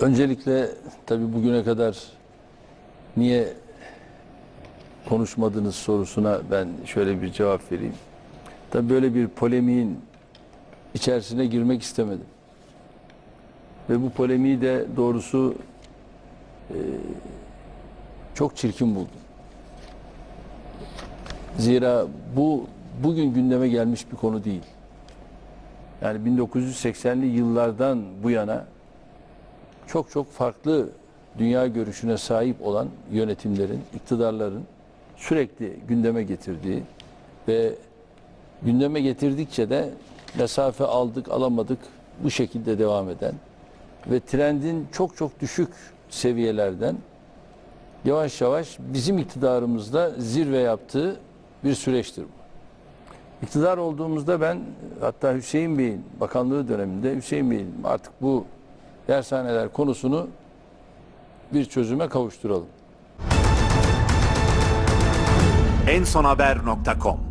Öncelikle tabii bugüne kadar niye konuşmadınız sorusuna ben şöyle bir cevap vereyim. Tabii böyle bir polemiğin içerisine girmek istemedim. Ve bu polemiği de doğrusu e, çok çirkin buldum. Zira bu bugün gündeme gelmiş bir konu değil. Yani 1980'li yıllardan bu yana çok çok farklı dünya görüşüne sahip olan yönetimlerin, iktidarların sürekli gündeme getirdiği ve gündeme getirdikçe de mesafe aldık alamadık bu şekilde devam eden ve trendin çok çok düşük seviyelerden yavaş yavaş bizim iktidarımızda zirve yaptığı bir süreçtir bu. İktidar olduğumuzda ben hatta Hüseyin Bey'in bakanlığı döneminde Hüseyin Bey'in artık bu dershaneler konusunu bir çözüme kavuşturalım. ensonhaber.com